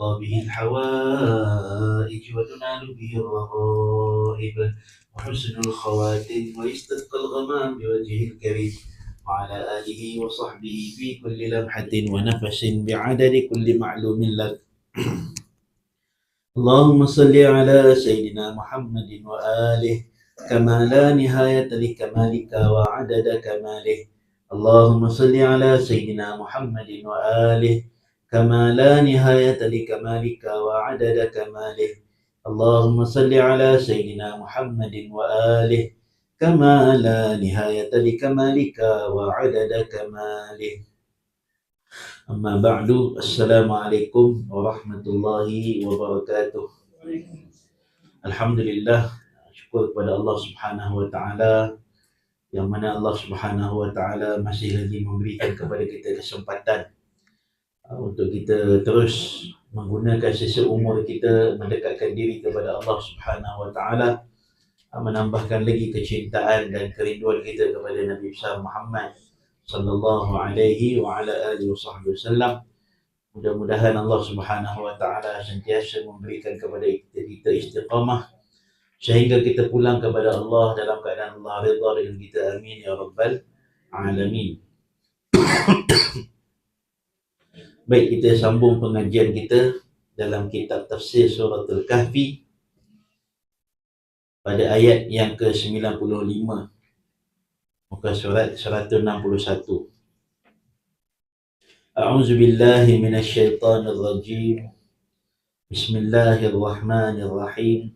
به الحوائج وتنال به الرغائب. وحسن الخواتم ويستسقى الغمام بوجهه الكريم. وعلى آله وصحبه في كل لمحة ونفس بعدد كل معلوم لك. اللهم صل على سيدنا محمد وآله. كما لا نهاية لكمالك وعدد كماله. اللهم صل على سيدنا محمد وآله. كما لا نهاية لكمالك وعدد كماله اللهم صل على سيدنا محمد وآله كما لا نهاية لكمالك وعدد كماله أما بعد السلام عليكم ورحمة الله وبركاته الحمد لله syukur kepada Allah Subhanahu wa taala yang mana Allah Subhanahu wa taala masih lagi memberikan kepada kita kesempatan uh, untuk kita terus menggunakan sisa umur kita mendekatkan diri kepada Allah Subhanahu wa taala menambahkan lagi kecintaan dan kerinduan kita kepada Nabi besar Muhammad sallallahu alaihi wa ala alihi wasallam. Mudah-mudahan Allah Subhanahu wa taala sentiasa memberikan kepada kita, kita istiqamah sehingga kita pulang kepada Allah dalam keadaan Allah redha dengan kita. Amin ya rabbal alamin baik kita sambung pengajian kita dalam kitab tafsir surah al-kahfi pada ayat yang ke-95 muka surat 161 A'udzu billahi minasyaitonir rajim Bismillahirrahmanirrahim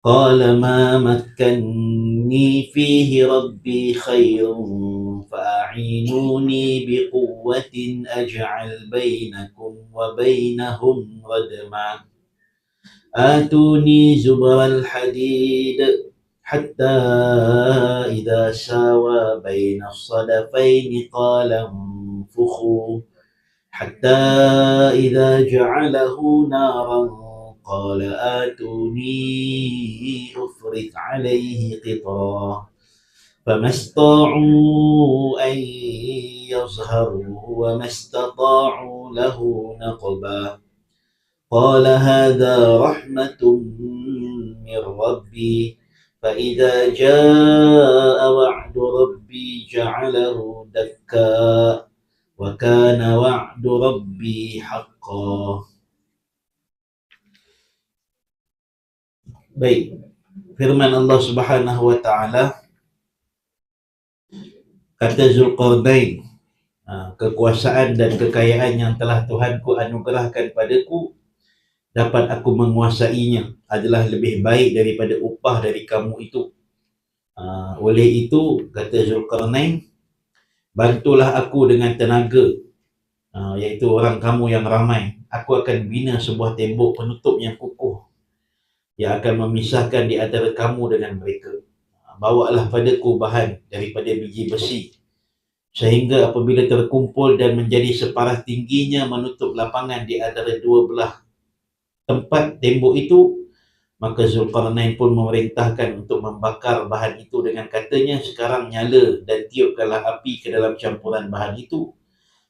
قال ما مكني فيه ربي خير فأعينوني بقوة أجعل بينكم وبينهم ردما. آتوني زبر الحديد حتى إذا ساوى بين الصدفين قال انفخوا حتى إذا جعله نارا قال آتوني أفرغ عليه قطرا. فما استطاعوا أن يظهروا وما استطاعوا له نقبا قال هذا رحمة من ربي فإذا جاء وعد ربي جعله دكا وكان وعد ربي حقا Baik. Allah Subhanahu wa taala kata Zulqarnain ha, kekuasaan dan kekayaan yang telah Tuhanku anugerahkan padaku dapat aku menguasainya. Adalah lebih baik daripada upah dari kamu itu. Ha, oleh itu kata Zulqarnain bantulah aku dengan tenaga. Ha, iaitu orang kamu yang ramai. Aku akan bina sebuah tembok penutup yang kukuh. Yang akan memisahkan di antara kamu dengan mereka. Bawalah padaku bahan daripada biji besi. Sehingga apabila terkumpul dan menjadi separah tingginya menutup lapangan di antara dua belah tempat tembok itu maka Zulkarnain pun memerintahkan untuk membakar bahan itu dengan katanya sekarang nyala dan tiupkanlah api ke dalam campuran bahan itu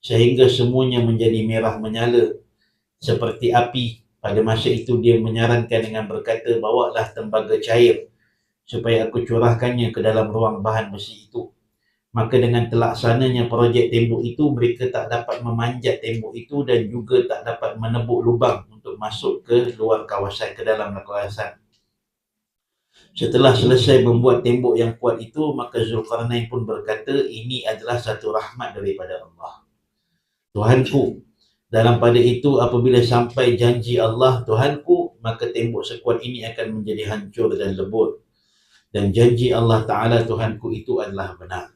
sehingga semuanya menjadi merah menyala. Seperti api pada masa itu dia menyarankan dengan berkata, bawalah tembaga cair supaya aku curahkannya ke dalam ruang bahan besi itu. Maka dengan telaksananya projek tembok itu, mereka tak dapat memanjat tembok itu dan juga tak dapat menebuk lubang untuk masuk ke luar kawasan, ke dalam kawasan. Setelah selesai membuat tembok yang kuat itu, maka Zulkarnain pun berkata, ini adalah satu rahmat daripada Allah. Tuhanku, dalam pada itu apabila sampai janji Allah Tuhanku maka tembok sekuat ini akan menjadi hancur dan lebur dan janji Allah Ta'ala Tuhanku itu adalah benar.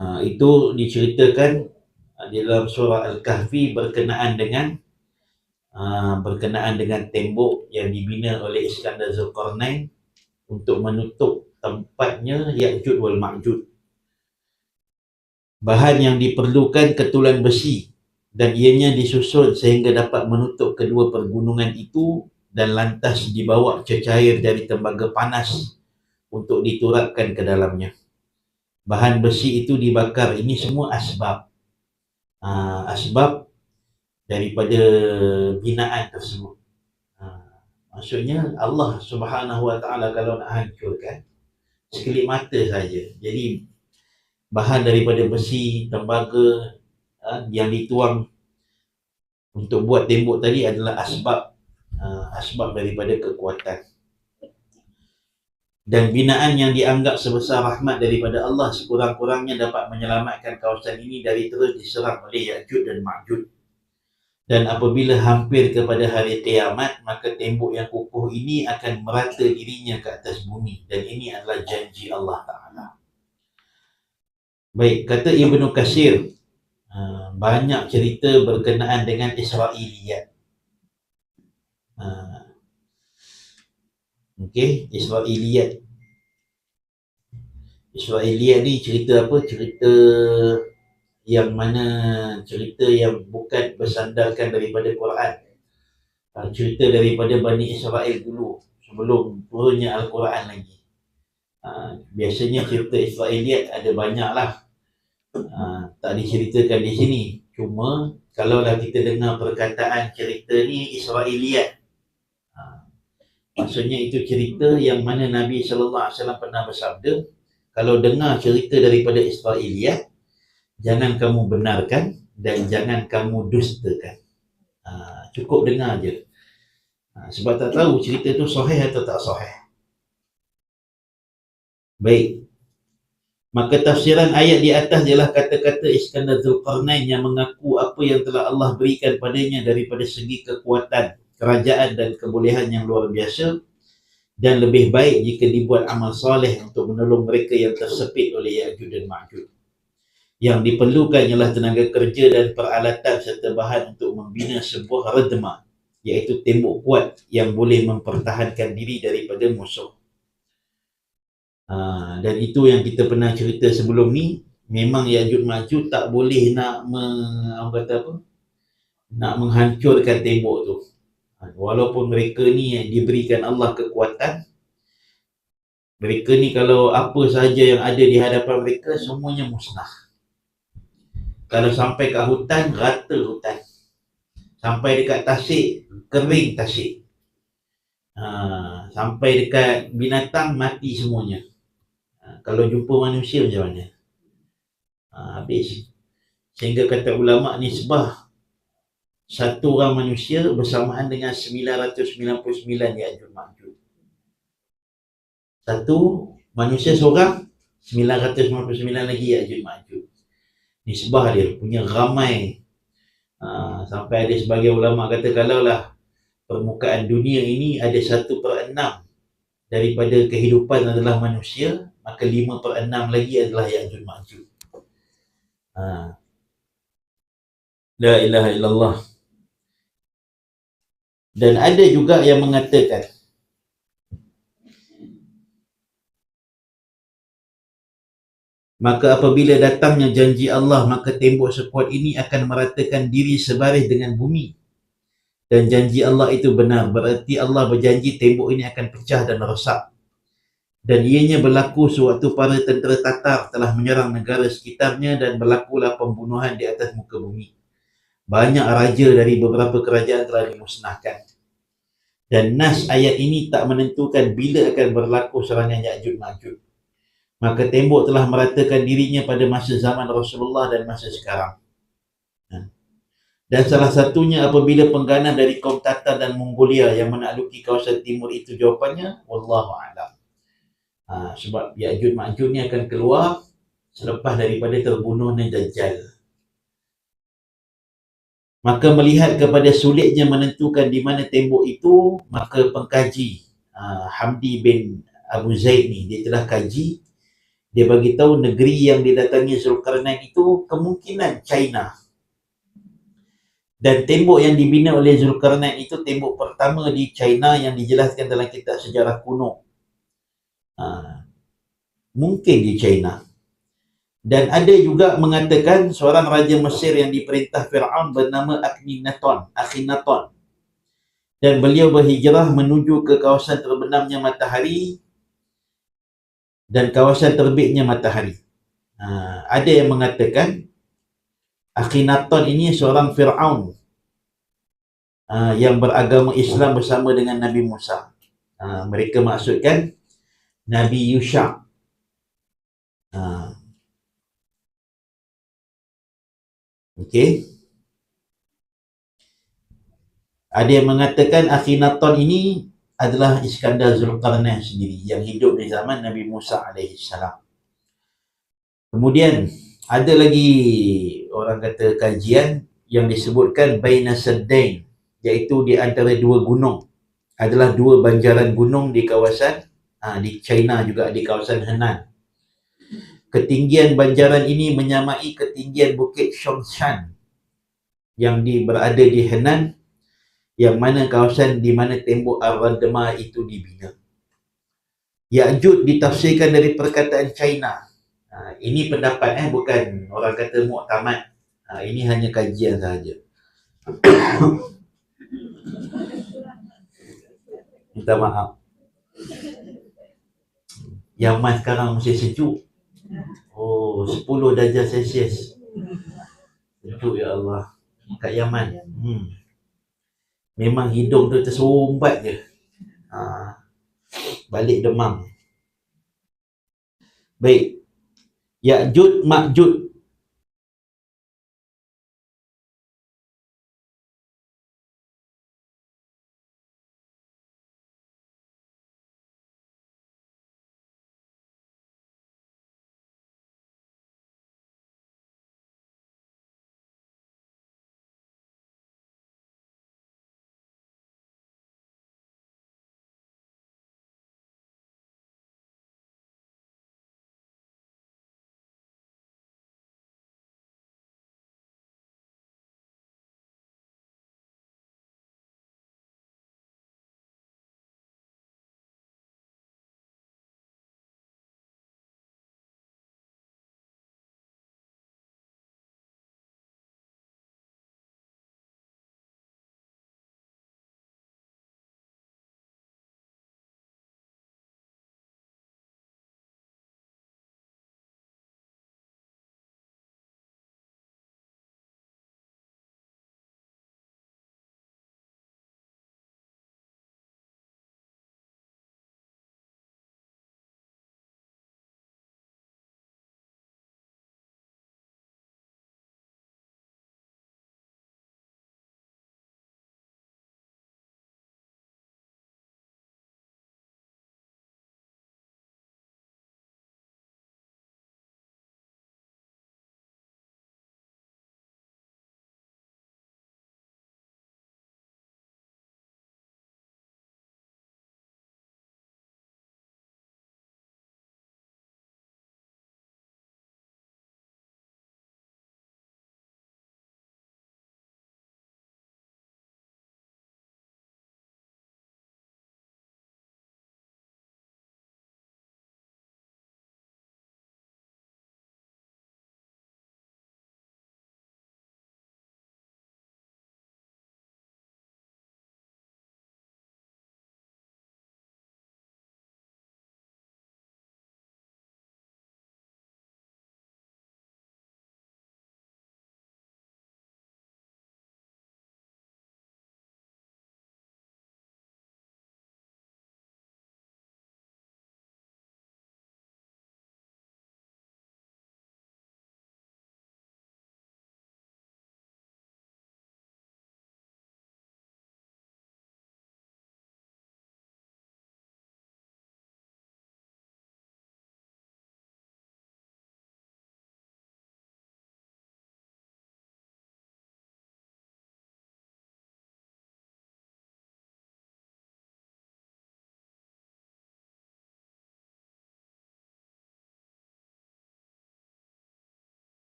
Ha, itu diceritakan ha, dalam surah Al-Kahfi berkenaan dengan ha, berkenaan dengan tembok yang dibina oleh Iskandar Zulkarnain untuk menutup tempatnya Ya'jud wal Ma'jud. Bahan yang diperlukan ketulan besi dan ianya disusun sehingga dapat menutup kedua pergunungan itu dan lantas dibawa cecair dari tembaga panas untuk diturapkan ke dalamnya. Bahan besi itu dibakar. Ini semua asbab. Uh, asbab daripada binaan tersebut. Ha, maksudnya Allah Subhanahu Wa Taala kalau nak hancurkan sekelip mata saja. Jadi bahan daripada besi, tembaga ha, yang dituang untuk buat tembok tadi adalah asbab ha, asbab daripada kekuatan dan binaan yang dianggap sebesar rahmat daripada Allah sekurang-kurangnya dapat menyelamatkan kawasan ini dari terus diserang oleh Ya'jud dan Ma'jud. Dan apabila hampir kepada hari kiamat, maka tembok yang kukuh ini akan merata dirinya ke atas bumi. Dan ini adalah janji Allah Ta'ala. Baik, kata Ibnu Kasir, ha, banyak cerita berkenaan dengan Israeliyat. Ha, Okey, Israiliyat. Israiliyat ni cerita apa? Cerita yang mana cerita yang bukan bersandarkan daripada Quran. Uh, cerita daripada Bani Israel dulu sebelum turunnya Al-Quran lagi. Uh, biasanya cerita Israiliyat ada banyak lah. Uh, tak diceritakan di sini. Cuma kalaulah kita dengar perkataan cerita ni Israiliyat Maksudnya itu cerita yang mana Nabi sallallahu alaihi wasallam pernah bersabda, kalau dengar cerita daripada Israiliyat, jangan kamu benarkan dan jangan kamu dustakan. Ha, cukup dengar je. Ha, sebab tak tahu cerita itu sahih atau tak sahih. Baik. Maka tafsiran ayat di atas ialah kata-kata Iskandar Zulkarnain yang mengaku apa yang telah Allah berikan padanya daripada segi kekuatan kerajaan dan kebolehan yang luar biasa dan lebih baik jika dibuat amal soleh untuk menolong mereka yang tersepit oleh Ya'jud dan Ma'jud. Yang diperlukan ialah tenaga kerja dan peralatan serta bahan untuk membina sebuah redma iaitu tembok kuat yang boleh mempertahankan diri daripada musuh. Ha, dan itu yang kita pernah cerita sebelum ni memang Ya'jud Ma'jud tak boleh nak me, kata apa? nak menghancurkan tembok tu Walaupun mereka ni yang diberikan Allah kekuatan Mereka ni kalau apa sahaja yang ada di hadapan mereka semuanya musnah. Kalau sampai ke hutan, rata hutan. Sampai dekat tasik, kering tasik. Ha, Sampai dekat binatang, mati semuanya. Ha, Kalau jumpa manusia macam mana? Ha, habis. Sehingga kata ulama' ni sebah satu orang manusia bersamaan dengan 999 Ya'jud Ma'jud. Satu manusia seorang 999 lagi Ya'jud Ma'jud. Nisbah dia punya ramai ha, sampai ada sebagai ulama kata kalau lah permukaan dunia ini ada satu per enam daripada kehidupan adalah manusia maka lima per enam lagi adalah Ya'jud Ma'jud. Ha. La ilaha illallah. Dan ada juga yang mengatakan Maka apabila datangnya janji Allah maka tembok sekuat ini akan meratakan diri sebaris dengan bumi. Dan janji Allah itu benar berarti Allah berjanji tembok ini akan pecah dan rosak. Dan ianya berlaku sewaktu para tentera Tatar telah menyerang negara sekitarnya dan berlakulah pembunuhan di atas muka bumi banyak raja dari beberapa kerajaan telah dimusnahkan. Dan nas ayat ini tak menentukan bila akan berlaku serangan Ya'jud Ma'jud. Maka tembok telah meratakan dirinya pada masa zaman Rasulullah dan masa sekarang. Ha. Dan salah satunya apabila pengganan dari kaum Tatar dan Mongolia yang menakluki kawasan timur itu jawapannya, Wallahu a'lam. Ha, sebab Ya'jud Ma'jud ni akan keluar selepas daripada terbunuhnya Dajjal. Maka melihat kepada sulitnya menentukan di mana tembok itu, maka pengkaji uh, Hamdi bin Abu Zaid ni, dia telah kaji, dia bagi tahu negeri yang didatangi Zulkarnain itu kemungkinan China. Dan tembok yang dibina oleh Zulkarnain itu tembok pertama di China yang dijelaskan dalam kitab sejarah kuno. Uh, mungkin di China. Dan ada juga mengatakan seorang raja Mesir yang diperintah Fir'aun bernama Akhenaton, Akhenaton. Dan beliau berhijrah menuju ke kawasan terbenamnya matahari dan kawasan terbitnya matahari. Ha, ada yang mengatakan Akhenaton ini seorang Fir'aun uh, yang beragama Islam bersama dengan Nabi Musa. Uh, mereka maksudkan Nabi Yusha. Uh, Okey. Ada yang mengatakan Akhenaton ini adalah Iskandar Zulkarnain sendiri yang hidup di zaman Nabi Musa alaihissalam. Kemudian ada lagi orang kata kajian yang disebutkan Baina Saddain iaitu di antara dua gunung adalah dua banjaran gunung di kawasan ha, di China juga di kawasan Henan. Ketinggian banjaran ini menyamai ketinggian Bukit Shongshan yang di, berada di Henan yang mana kawasan di mana tembok Ar-Radma itu dibina. Ya'jud ditafsirkan dari perkataan China. Ha, ini pendapat eh bukan orang kata muktamad. Ha, ini hanya kajian sahaja. Minta maaf. Yaman sekarang masih sejuk. Oh, 10 darjah Celsius. Sejuk ya Allah. Kat Yaman. Hmm memang hidung tu tersumbat je. Ha, balik demam. Baik. Ya'jud Ma'jud